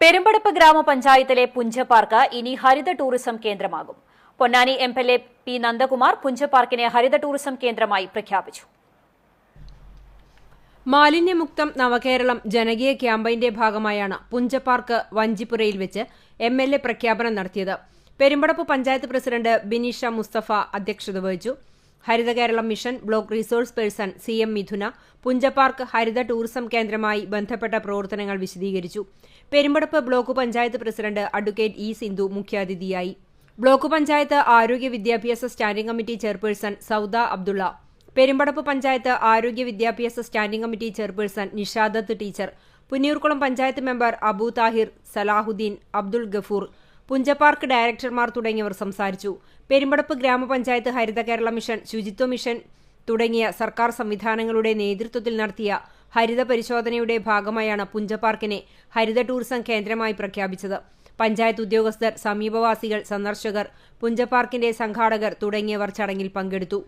പെരുമ്പടപ്പ് ഗ്രാമപഞ്ചായത്തിലെ പുഞ്ചപാർക്ക് ഇനി ഹരിത tourism കേന്ദ്രമാകും. Ponnani M L A P Nandakumar പുഞ്ചപാർക്കിനെ ഹരിത ടൂറിസം കേന്ദ്രമായി പ്രഖ്യാപിച്ചു. മാലിന്യമുക്തം നവകേരളം ജനകീയ ക്യാമ്പയിന്റെ ഭാഗമായാണ് പുഞ്ചപാർക്ക് വഞ്ചിപ്പുരയിൽ വെച്ച് എം എൽ എ പ്രഖ്യാപനം നടത്തിയത്. പെരുമ്പടപ്പ് പഞ്ചായത്ത് പ്രസിഡന്റ് ബിനീഷ മുസ്തഫ അധ്യക്ഷത വഹിച്ചു. ഹരിത Keralam mission block resource person C M Mithuna Punchapark ഹരിത ടൂറിസം കേന്ദ്രമായി ബന്ധപ്പെട്ട പ്രവർത്തനങ്ങൾ വിശദീകരിച്ചു. Perumpadappu block panchayat president advocate E Sindhu മുഖ്യാതിഥിയായി. ബ്ലോക്ക് പഞ്ചായത്ത് ആരോഗ്യ വിദ്യാഭ്യാസ standing committee chairperson Soudha Abdulla Perumpadappu panchayat ആരോഗ്യ വിദ്യാഭ്യാസ standing committee chairperson Nishadath teacher Punniyoorkulam panchayat member Abu Thahir Salahudheen Abdul Gafoor Punchapark ഡയറക്ടർമാർ തുടങ്ങിയവർ സംസാരിച്ചു. പെരുമ്പടപ്പ് ഗ്രാമപഞ്ചായത്ത് ഹരിത കേരള മിഷൻ ശുചിത്വ മിഷൻ തുടങ്ങിയ സർക്കാർ സംവിധാനങ്ങളുടെ നേതൃത്വത്തിൽ നടത്തിയ ഹരിത പരിശോധനയുടെ ഭാഗമായാണ് പുഞ്ചപാർക്കിനെ ഹരിത ടൂറിസം കേന്ദ്രമായി പ്രഖ്യാപിച്ചത്. പഞ്ചായത്ത് ഉദ്യോഗസ്ഥർ സമീപവാസികൾ സന്ദർശകർ പുഞ്ചപാർക്കിന്റെ സംഘാടകർ തുടങ്ങിയവർ ചടങ്ങിൽ പങ്കെടുത്തു.